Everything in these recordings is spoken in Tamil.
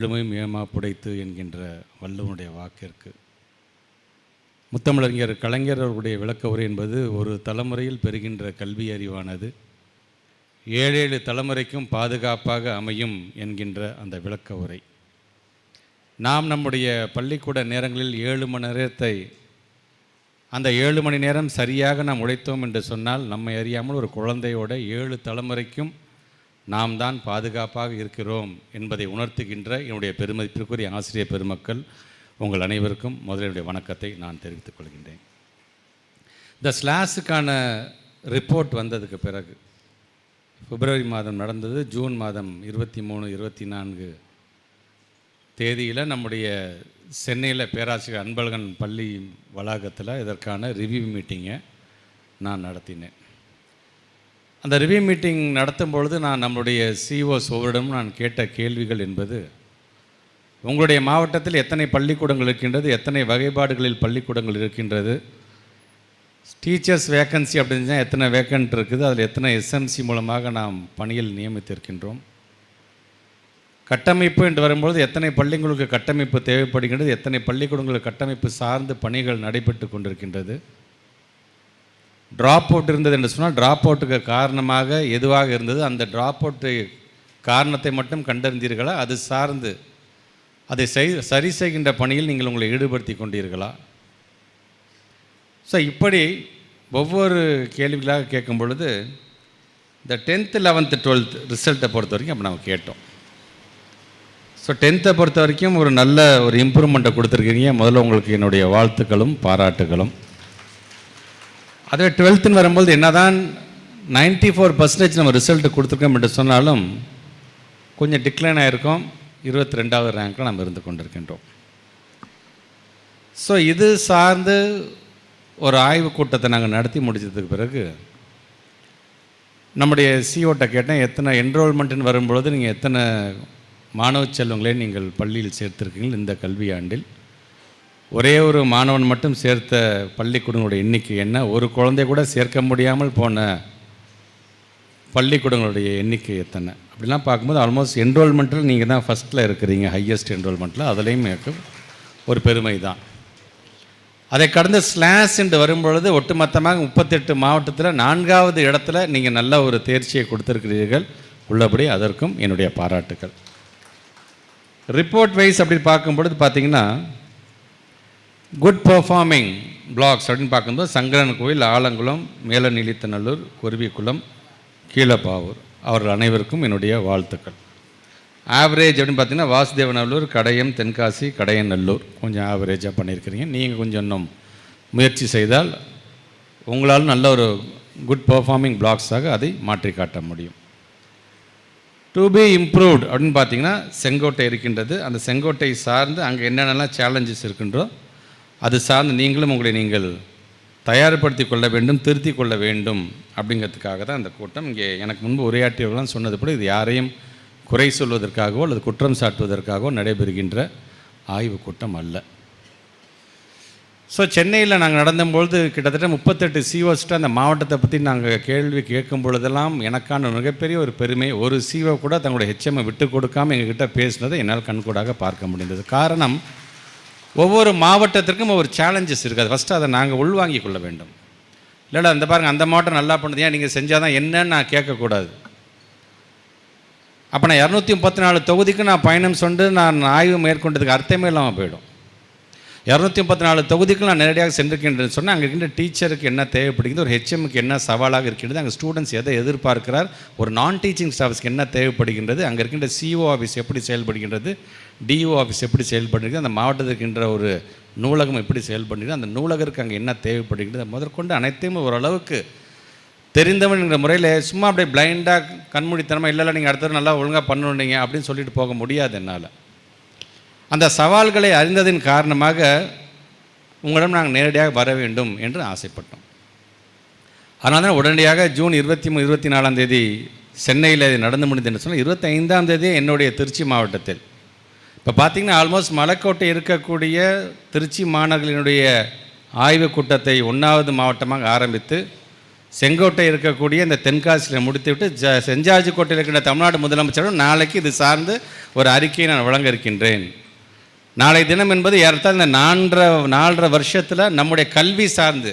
முழுமையும் ஏமா புடைத்து என்கின்ற வள்ளுவனுடைய வாக்கிற்கு. முத்தமிழறிஞர் கலைஞர் அவர்களுடைய விளக்க உரை என்பது ஒரு தலைமுறையில் பெறுகின்ற கல்வி அறிவானது. ஏழேழு தலைமுறைக்கும் பாதுகாப்பாக அமையும் என்கின்ற அந்த விளக்க உரை. நாம் நம்முடைய பள்ளிக்கூட நேரங்களில் ஏழு மணி நேரத்தை அந்த ஏழு மணி நேரம் சரியாக நாம் உழைத்தோம் என்று சொன்னால் நம்மை அறியாமல் ஒரு குழந்தையோட ஏழு தலைமுறைக்கும் நாம் தான் பாதுகாப்பாக இருக்கிறோம் என்பதை உணர்த்துகின்ற என்னுடைய பெருமதிப்பிற்குரிய ஆசிரியர் பெருமக்கள் உங்கள் அனைவருக்கும் முதலினுடைய வணக்கத்தை நான் தெரிவித்துக் கொள்கின்றேன். இந்த ஸ்லாஸுக்கான ரிப்போர்ட் வந்ததுக்கு பிறகு பிப்ரவரி மாதம் நடந்தது ஜூன் மாதம் இருபத்தி மூணு இருபத்தி நான்கு தேதியில் நம்முடைய சென்னையில் பேராசிரியர் அன்பழகன் பள்ளி வளாகத்தில் இதற்கான ரிவ்யூ மீட்டிங்கை நான் நடத்தினேன். அந்த ரிவ்யூ மீட்டிங் நடத்தும் பொழுது நான் நம்முடைய சிஓஸ் ஒவ்வொருடமும் நான் கேட்ட கேள்விகள் என்பது உங்களுடைய மாவட்டத்தில் எத்தனை பள்ளிக்கூடங்கள் இருக்கின்றது எத்தனை வகைப்பாடுகளில் பள்ளிக்கூடங்கள் இருக்கின்றது டீச்சர்ஸ் வேக்கன்சி அப்படின்னு எத்தனை வேக்கன்ட் இருக்குது அதில் எத்தனை எஸ்எம்சி மூலமாக நாம் பணியில் நியமித்திருக்கின்றோம் கட்டமைப்பு என்று வரும்பொழுது எத்தனை பள்ளிகளுக்கு கட்டமைப்பு தேவைப்படுகின்றது எத்தனை பள்ளிக்கூடங்களுக்கு கட்டமைப்பு சார்ந்து பணிகள் நடைபெற்று கொண்டிருக்கின்றது ட்ராப் அவுட் இருந்தது என்று சொன்னால் ட்ராப் அவுட்டுக்கு காரணமாக எதுவாக இருந்தது? அந்த ட்ராப் அவுட்டு காரணத்தை மட்டும் கண்டறிந்தீர்களா? அது சார்ந்து அதை செய் சரி செய்கின்ற பணியில் நீங்கள் உங்களை ஈடுபடுத்தி கொண்டீர்களா? ஸோ இப்படி ஒவ்வொரு கேள்விகளாக கேட்கும் பொழுது இந்த டென்த்து லெவன்த்து டுவெல்த் ரிசல்ட்டை பொறுத்த வரைக்கும் அப்போ நம்ம கேட்டோம். ஸோ டென்த்தை பொறுத்த வரைக்கும் ஒரு நல்ல ஒரு இம்ப்ரூவ்மெண்ட்டை கொடுத்துருக்கீங்க. முதல்ல உங்களுக்கு என்னுடைய வாழ்த்துக்களும் பாராட்டுகளும். அதுவே டுவெல்த்துன்னு வரும்போது என்னதான் நைன்ட்டி ஃபோர் பர்சன்டேஜ் நம்ம ரிசல்ட் கொடுத்துருக்கோம் என்று சொன்னாலும் கொஞ்சம் டிக்ளைன் ஆகிருக்கோம் இருபத்தி ரெண்டாவது ரேங்க்கில் நம்ம இருந்து கொண்டிருக்கின்றோம். ஸோ இது சார்ந்து ஒரு ஆய்வுக் கூட்டத்தை நாங்கள் நடத்தி முடிச்சதுக்கு பிறகு நம்முடைய சிஓட்ட கேட்டேன் எத்தனை என்ரோல்மெண்ட்டுன்னு வரும்பொழுது நீங்கள் எத்தனை மாணவ செல்வங்களே நீங்கள் பள்ளியில் சேர்த்திருக்கீங்கள் இந்த கல்வியாண்டில்? ஒரே ஒரு மாணவன் மட்டும் சேர்த்த பள்ளிக்கூடங்களுடைய எண்ணிக்கை என்ன? ஒரு குழந்தை கூட சேர்க்க முடியாமல் போன பள்ளிக்கூடங்களுடைய எண்ணிக்கை எத்தனை? அப்படிலாம் பார்க்கும்போது ஆல்மோஸ்ட் என்ரோல்மெண்ட்டில் நீங்கள் தான் ஃபஸ்ட்டில் இருக்கிறீங்க ஹையஸ்ட் என்ரோல்மெண்ட்டில் அதுலேயும் எனக்கு ஒரு பெருமை தான். அதை கடந்து ஸ்லாஸ் என்று வரும்பொழுது ஒட்டுமொத்தமாக முப்பத்தெட்டு மாவட்டத்தில் நான்காவது இடத்துல நீங்கள் நல்ல ஒரு தேர்ச்சியை கொடுத்துருக்கிறீர்கள். உள்ளபடி அதற்கும் என்னுடைய பாராட்டுக்கள். ரிப்போர்ட் வைஸ் அப்படி பார்க்கும்பொழுது பார்த்திங்கன்னா குட் பர்ஃபார்மிங் பிளாக்ஸ் அப்படின்னு பார்க்கும்போது சங்கரன் கோயில் ஆலங்குளம் மேலநீலித்தநல்லூர் குருவிக்குளம் கீழப்பாவூர். அவர்கள் அனைவருக்கும் என்னுடைய வாழ்த்துக்கள். ஆவரேஜ் அப்படின்னு பார்த்தீங்கன்னா வாசுதேவநல்லூர் கடையம் தென்காசி கடையநல்லூர். கொஞ்சம் ஆவரேஜாக பண்ணியிருக்கிறீங்க. நீங்கள் கொஞ்சம் இன்னும் முயற்சி செய்தால் உங்களால் நல்ல ஒரு குட் பர்ஃபார்மிங் பிளாக்ஸாக அதை மாற்றி காட்ட முடியும். டு பி இம்ப்ரூவ்ட் அப்படின்னு பார்த்தீங்கன்னா செங்கோட்டை இருக்கின்றது. அந்த செங்கோட்டை சார்ந்து அங்கே என்னென்னலாம் சேலஞ்சஸ் இருக்கின்றோ அது சார்ந்து நீங்களும் உங்களை நீங்கள் தயார்படுத்தி கொள்ள வேண்டும் திருத்தி கொள்ள வேண்டும் அப்படிங்கிறதுக்காக தான் அந்த கூட்டம். இங்கே எனக்கு முன்பு உரையாற்றியவர்களாம் சொன்னது போல் இது யாரையும் குறை சொல்வதற்காகவோ அல்லது குற்றம் சாட்டுவதற்காகவோ நடைபெறுகின்ற ஆய்வு கூட்டம் அல்ல. ஸோ சென்னையில் நாங்கள் நடந்தபொழுது கிட்டத்தட்ட முப்பத்தெட்டு சிஓஸ்ட்டு அந்த மாவட்டத்தை பற்றி நாங்கள் கேள்வி கேட்கும் பொழுதெல்லாம் எனக்கான மிகப்பெரிய ஒரு பெருமை ஒரு சிஓ கூட தங்களுடைய ஹெச்எம்ஐ விட்டு கொடுக்காமல் எங்ககிட்ட பேசினதை என்னால் கண்கூடாக பார்க்க முடிந்தது. காரணம் ஒவ்வொரு மாவட்டத்திற்கும் ஒவ்வொரு சேலஞ்சஸ் இருக்குது ஃபஸ்ட்டு அதை நாங்கள் உள்வாங்கிக் கொள்ள வேண்டும். இல்லைடா அந்த பாருங்கள் அந்த மாவட்டம் நல்லா பண்ணுது. ஏன் நீங்கள் செஞ்சால் தான் என்னன்னு நான் கேட்கக்கூடாது. அப்போ நான் இரநூத்தி முப்பத்தி நாலு தொகுதிக்கு நான் பயணம் சொண்டு நான் ஆய்வு மேற்கொண்டதுக்கு அர்த்தமே இல்லாமல் போயிடும். இரநூத்தி முப்பத்தி நாலு தொகுதிக்கு நான் நேரடியாக சென்றிருக்கின்றேன் சொன்னால் அங்கே இருக்கின்ற டீச்சருக்கு என்ன தேவைப்படுகிறது ஒரு ஹெச்எம்க்கு என்ன சவாலாக இருக்கின்றது அங்கே ஸ்டூடெண்ட்ஸ் எதை எதிர்பார்க்கிறார் ஒரு நான் டீச்சிங் ஸ்டாஃப்ஸ்க்கு என்ன தேவைப்படுகின்றது அங்கே இருக்கின்ற சிஓ ஆஃபீஸ் எப்படி செயல்படுகின்றது டிஓ ஆஃபீஸ் எப்படி செயல்படுகிறது அந்த மாவட்டத்தில் இருக்கின்ற ஒரு நூலகம் எப்படி செயல்படுகிறது அந்த நூலகருக்கு அங்கே என்ன தேவைப்படுகிறது முதற்கொண்டு அனைத்தையும் ஓரளவுக்கு தெரிந்தவன்கிற முறையில் சும்மா அப்படியே பிளைண்டாக கண்மூடித்தனமாக இல்லை இல்லை நீங்கள் அடுத்தது நல்லா ஒழுங்காக பண்ணணுங்க அப்படின்னு சொல்லிட்டு போக முடியாது என்னால். அந்த சவால்களை அறிந்ததின் காரணமாக உங்களிடம் நாங்கள் நேரடியாக வர வேண்டும் என்று ஆசைப்பட்டோம். அதனால் தான் உடனடியாக ஜூன் இருபத்தி மூணு இருபத்தி நாலாம் தேதி சென்னையில் இது நடந்து முடிந்ததுன்னு சொன்னால் இருபத்தைந்தாம் தேதி என்னுடைய திருச்சி மாவட்டத்தில். இப்போ பார்த்தீங்கன்னா ஆல்மோஸ்ட் மலைக்கோட்டை இருக்கக்கூடிய திருச்சி மாணவர்களினுடைய ஆய்வுக் கூட்டத்தை ஒன்றாவது மாவட்டமாக ஆரம்பித்து செங்கோட்டை இருக்கக்கூடிய இந்த தென்காசியில் முடித்துவிட்டு ஜ செஞ்சாஜி கோட்டையில் இருக்கின்ற தமிழ்நாடு முதலமைச்சரும் நாளைக்கு இது சார்ந்து ஒரு அறிக்கையை நான் வழங்க இருக்கின்றேன். நாளை தினம் என்பது ஏறத்தால் இந்த நான்கரை நாலரை வருஷத்தில் நம்முடைய கல்வி சார்ந்து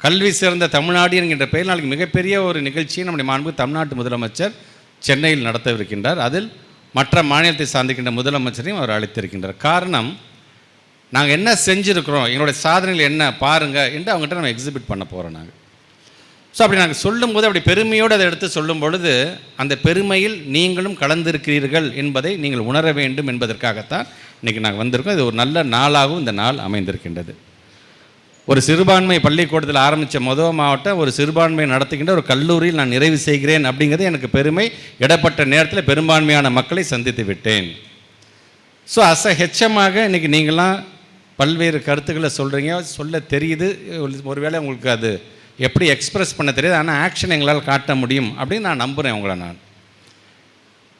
கல்வி சிறந்த தமிழ்நாடு என்கின்ற பெயர் நாளைக்கு மிகப்பெரிய ஒரு நிகழ்ச்சியை நம்முடைய மாண்பு தமிழ்நாட்டு முதலமைச்சர் சென்னையில் நடத்தவிருக்கின்றார். அதில் மற்ற மாநிலத்தை சார்ந்திருக்கின்ற முதலமைச்சரையும் அவர் அழைத்திருக்கின்றார். காரணம் நாங்கள் என்ன செஞ்சுருக்கிறோம் எங்களுடைய சாதனைகள் என்ன பாருங்கள் என்று அவங்ககிட்ட நம்ம எக்ஸிபிட் பண்ண போகிறோம் நாங்கள் ஸோ அப்படி நாங்கள் சொல்லும்போது அப்படி பெருமையோடு அதை எடுத்து சொல்லும் பொழுது அந்த பெருமையில் நீங்களும் கலந்திருக்கிறீர்கள் என்பதை நீங்கள் உணர வேண்டும் என்பதற்காகத்தான் இன்றைக்கி நாங்கள் வந்திருக்கோம். இது ஒரு நல்ல நாளாகவும் இந்த நாள் அமைந்திருக்கின்றது. ஒரு சிறுபான்மை பள்ளிக்கூடத்தில் ஆரம்பித்த முதல் மாவட்டம் ஒரு சிறுபான்மை நடத்துகின்ற ஒரு கல்லூரியில் நான் நிறைவு செய்கிறேன் அப்படிங்கிறது எனக்கு பெருமை. இடப்பட்ட நேரத்தில் பெரும்பான்மையான மக்களை சந்தித்து விட்டேன். ஸோ அச ஹெச்சமாக இன்றைக்கி நீங்களாம் பல்வேறு கருத்துக்களை சொல்கிறீங்க சொல்ல தெரியுது. ஒருவேளை உங்களுக்கு அது எப்படி எக்ஸ்ப்ரெஸ் பண்ண தெரியாது? ஆனால் ஆக்ஷன் எங்களால் காட்ட முடியும் அப்படின்னு நான் நம்புகிறேன் உங்களை நான்.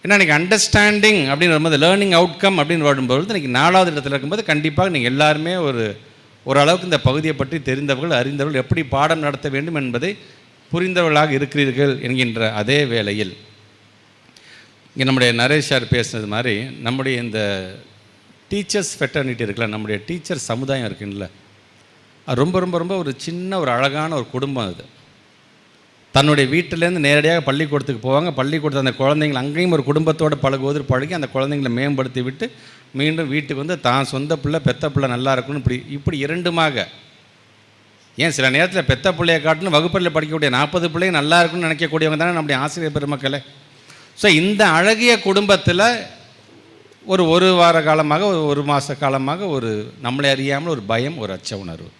ஏன்னா இன்றைக்கி அண்டர்ஸ்டாண்டிங் அப்படின்னு வரும்போது லேர்னிங் அவுட்கம் அப்படின்னு வரும்பொழுது இன்றைக்கி நாலாவது இடத்துல இருக்கும்போது கண்டிப்பாக நீங்கள் எல்லாருமே ஒரு ஓரளவுக்கு இந்த பகுதியை பற்றி தெரிந்தவர்கள் அறிந்தவர்கள் எப்படி பாடம் நடத்த வேண்டும் என்பதை புரிந்தவர்களாக இருக்கிறீர்கள் என்கின்ற அதே வேளையில் இங்கே நம்முடைய நரேஷ் சார் பேசுனது மாதிரி நம்முடைய இந்த டீச்சர்ஸ் ஃபெட்டர்னிட்டி இருக்குல்ல நம்முடைய டீச்சர் சமுதாயம் இருக்குல்ல ரொம்ப ரொம்ப ரொம்ப ஒரு சின்ன ஒரு அழகான ஒரு குடும்பம் அது. தன்னுடைய வீட்டிலேருந்து நேரடியாக பள்ளிக்கூடத்துக்கு போவாங்க. பள்ளிக்கூடத்தில் அந்த குழந்தைங்களை அங்கேயும் ஒரு குடும்பத்தோடு பழகுவதற்கு பழகி அந்த குழந்தைங்களை மேம்படுத்தி விட்டு மீண்டும் வீட்டுக்கு வந்து தான் சொந்த பிள்ளை பெத்த பிள்ளை நல்லா இருக்கணும் இப்படி இப்படி இரண்டுமாக. ஏன் சில நேரத்தில் பெத்த பிள்ளையை காட்டணும் வகுப்பறையில் படிக்கக்கூடிய நாற்பது பிள்ளைங்க நல்லா இருக்குன்னு நினைக்கக்கூடியவங்க தானே நம்முடைய ஆசிரியர் பெருமக்களை. ஸோ இந்த அழகிய குடும்பத்தில் ஒரு ஒரு வார காலமாக ஒரு ஒரு மாத காலமாக ஒரு நம்மளை அறியாமல் ஒரு பயம் ஒரு அச்ச உணர்வு.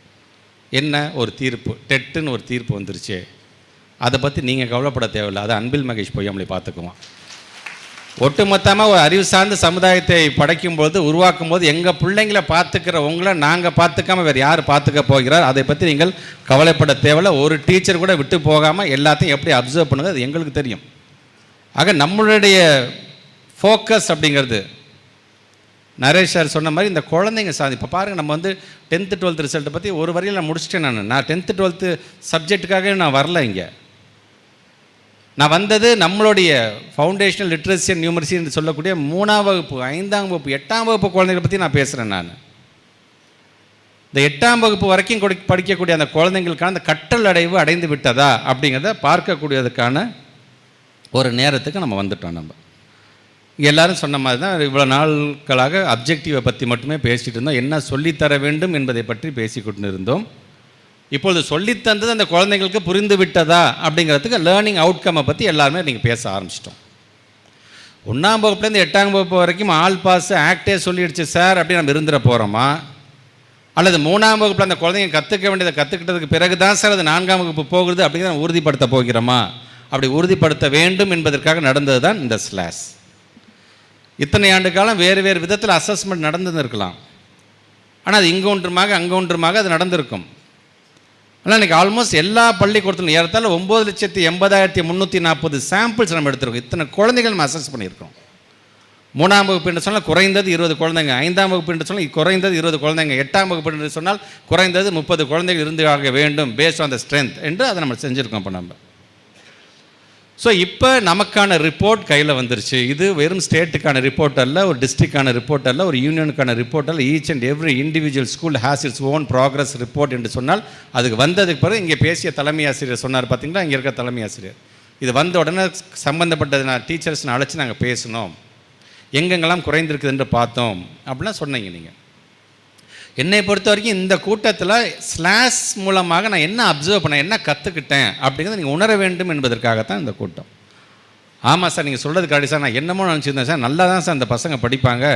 என்ன ஒரு தீர்ப்பு? டெட்டுன்னு ஒரு தீர்ப்பு வந்துருச்சு. அதை பற்றி நீங்கள் கவலைப்பட தேவையில்லை. அதை அன்பில் மகேஷ் பொய்யாமலை பார்த்துக்குவோம். ஒட்டுமொத்தமாக ஒரு அறிவு சார்ந்த சமுதாயத்தை படைக்கும் போது உருவாக்கும் போது எங்கள் பிள்ளைங்களை பார்த்துக்கிற உங்களை நாங்கள் பார்த்துக்காம வேறு யார் பார்த்துக்க போகிறார்? அதை பற்றி நீங்கள் கவலைப்பட தேவையில்ல. ஒரு டீச்சர் கூட விட்டு போகாமல் எல்லாத்தையும் எப்படி அப்சர்வ் பண்ணுங்க அது எங்களுக்கு தெரியும். ஆக நம்மளுடைய ஃபோக்கஸ் அப்படிங்கிறது நரேஷ் சார் சொன்ன மாதிரி இந்த குழந்தைங்க சாதி. இப்போ பாருங்கள் நம்ம வந்து டென்த்து டுவெல்த் ரிசல்ட்டை பற்றி ஒரு வரையில் நான் முடிச்சிட்டேன் நான். நான் டென்த்து டுவெல்த்து சப்ஜெக்ட்டுக்காக நான் வரல இங்கே. நான் வந்தது நம்மளுடைய ஃபவுண்டேஷனல் லிட்ரஸி அண்ட் நியூமரசி என்று சொல்லக்கூடிய மூணாம் வகுப்பு ஐந்தாம் வகுப்பு எட்டாம் வகுப்பு குழந்தைகளை பற்றி நான் பேசுகிறேன் நான். இந்த எட்டாம் வகுப்பு வரைக்கும் கொடு படிக்கக்கூடிய அந்த குழந்தைங்களுக்கான அந்த கற்றல் அடைவு அடைந்து விட்டதா அப்படிங்கிறத பார்க்கக்கூடியதுக்கான ஒரு நேரத்துக்கு நம்ம வந்துட்டோம் நம்ம. எல்லாரும் சொன்ன மாதிரி தான் இவ்வளோ நாட்களாக அப்ஜெக்டிவை பற்றி மட்டுமே பேசிகிட்டு இருந்தோம். என்ன சொல்லித்தர வேண்டும் என்பதை பற்றி பேசிக்கொண்டு இருந்தோம் இப்பொழுது சொல்லித்தந்தது அந்த குழந்தைங்களுக்கு புரிந்து விட்டதா அப்படிங்கிறதுக்கு லேர்னிங் அவுட்கம்மை பற்றி எல்லாருமே நீங்கள் பேச ஆரம்பிச்சிட்டோம். ஒன்றாம் வகுப்புலேருந்து எட்டாம் வகுப்பு வரைக்கும் ஆல் பாஸ் ஆக்டே சொல்லிடுச்சு சார் அப்படின்னு நம்ம இருந்துட போகிறோமா அல்லது மூணாம் வகுப்பில் அந்த குழந்தைங்க கற்றுக்க வேண்டியதை கற்றுக்கிட்டதுக்கு பிறகு தான் சார் அது நான்காம் வகுப்பு போகுது அப்படிங்கிறத உறுதிப்படுத்த போகிறோமா? அப்படி உறுதிப்படுத்த வேண்டும் என்பதற்காக நடந்தது தான் இந்த ஸ்லாஸ் இத்தனை ஆண்டு காலம் வேறு வேறு விதத்தில் அசஸ்மெண்ட் நடந்துருக்கலாம் ஆனால் அது இங்கே ஒன்றுமாக அங்கே ஒன்றுமாக அது நடந்திருக்கும். ஆனால் இன்றைக்கி ஆல்மோஸ்ட் எல்லா பள்ளிக்கூடத்திலும் ஏறத்தாலும் ஒம்பது லட்சத்தி எண்பதாயிரத்தி முந்நூற்றி நாற்பது சாம்பிள்ஸ் நம்ம எடுத்திருக்கோம். இத்தனை குழந்தைகள் நம்ம அசஸ் பண்ணியிருக்கோம் மூணாம் வகுப்பு என்று சொன்னால் குறைந்தது இருபது குழந்தைங்க. ஐந்தாம் வகுப்பு என்று சொன்னால் குறைந்தது இருபது குழந்தைங்க. எட்டாம் வகுப்பு என்று சொன்னால் குறைந்தது முப்பது குழந்தைகள் இருந்து ஆக வேண்டும் பேஸ்ட் ஆன் த ஸ்ட்ரென்த் என்று அதை நம்ம செஞ்சுருக்கோம் இப்போ நம்ம. ஸோ இப்போ நமக்கான ரிப்போர்ட் கையில் வந்துருச்சு. இது வெறும் ஸ்டேட்டுக்கான ரிப்போர்ட் அல்ல ஒரு டிஸ்ட்ரிக்டான ரிப்போர்ட் அல்ல ஒரு யூனியனுக்கான ரிப்போர்ட் அல்ல. Each and every individual school has its own progress report என்று சொன்னால் அதுக்கு வந்ததுக்கு பிறகு இங்கே பேசிய தலைமை ஆசிரியர் சொன்னார் பார்த்தீங்களா இங்கே இருக்க தலைமை ஆசிரியர். இது வந்த உடனே சம்மந்தப்பட்டது நான் டீச்சர்ஸ் அழைச்சி நாங்கள் பேசினோம். எங்கெங்கெல்லாம் குறைந்திருக்குதுன்னு பார்த்தோம். அப்படிலாம் சொன்னீங்க நீங்கள் என்னை பொறுத்த வரைக்கும் இந்த கூட்டத்தில் ஸ்லாஸ் மூலமாக நான் என்ன அப்சர்வ் பண்ணேன் என்ன கற்றுக்கிட்டேன் அப்படிங்கிறத நீங்கள் உணர வேண்டும் என்பதற்காகத்தான் இந்த கூட்டம். ஆமாம் சார் நீங்கள் சொல்கிறது கரெக்ட் சார். நான் என்னமோ நினச்சிருந்தேன் சார். நல்லா தான் சார் அந்த பசங்க படிப்பாங்க.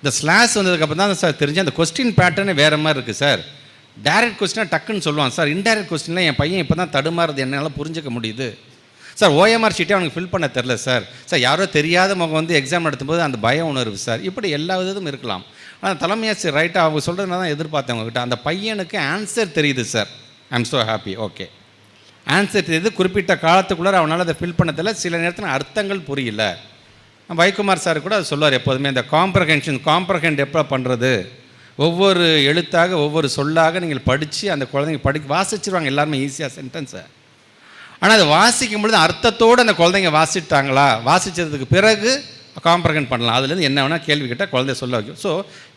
இந்த ஸ்லாஷ் வந்ததுக்கப்புறம் தான் சார் தெரிஞ்சு அந்த கொஸ்டின் பேட்டர்னே வேறு மாதிரி இருக்குது சார். டைரக்ட் கொஸ்டினாக டக்குன்னு சொல்லுவான் சார். இன்டைரக்ட் கொஸ்டினில் என் பையன் இப்போ தான் தடுமாறுது என்னால் புரிஞ்சுக்க முடியுது. சார் ஓஎம்ஆர் ஷீட்டே அவனுக்கு ஃபில் பண்ண தெரில சார். சார் யாரோ தெரியாத முகம் வந்து எக்ஸாம் நடத்தும்போது அந்த பய உணர்வு சார். இப்படி எல்லா விதத்தும் இருக்கலாம். ஆனால் தலைமையாச்சு ரைட்டாக அவங்க சொல்கிறதுனால தான் எதிர்பார்த்தேன் உங்ககிட்ட. அந்த பையனுக்கு ஆன்சர் தெரியுது sir I am so happy okay answer தெரியுது. குறிப்பிட்ட காலத்துக்குள்ளே அவனால் அதை ஃபில் பண்ணதில்ல. சில நேரத்தில் அர்த்தங்கள் புரியல. வைகுமார் சார் கூட அது சொல்லுவார் எப்போதுமே இந்த காம்ப்ரஹென்ஷன் காம்ப்ரஹெண்ட் எப்போ பண்ணுறது ஒவ்வொரு எழுத்தாக ஒவ்வொரு சொல்லாக நீங்கள் படித்து அந்த குழந்தைங்க படி வாசிச்சிருவாங்க. எல்லாருமே ஈஸியாக சென்டென்ஸை ஆனால் அதை வாசிக்கும் பொழுது அர்த்தத்தோடு அந்த குழந்தைங்க வாசிட்டாங்களா? வாசித்ததுக்கு பிறகு காம்ப்ரகன் பண்ணலாம். அதுலேருந்து என்ன வேணால் கேள்வி கேட்டால் குழந்தைய சொல்ல வைக்கும். ஸோ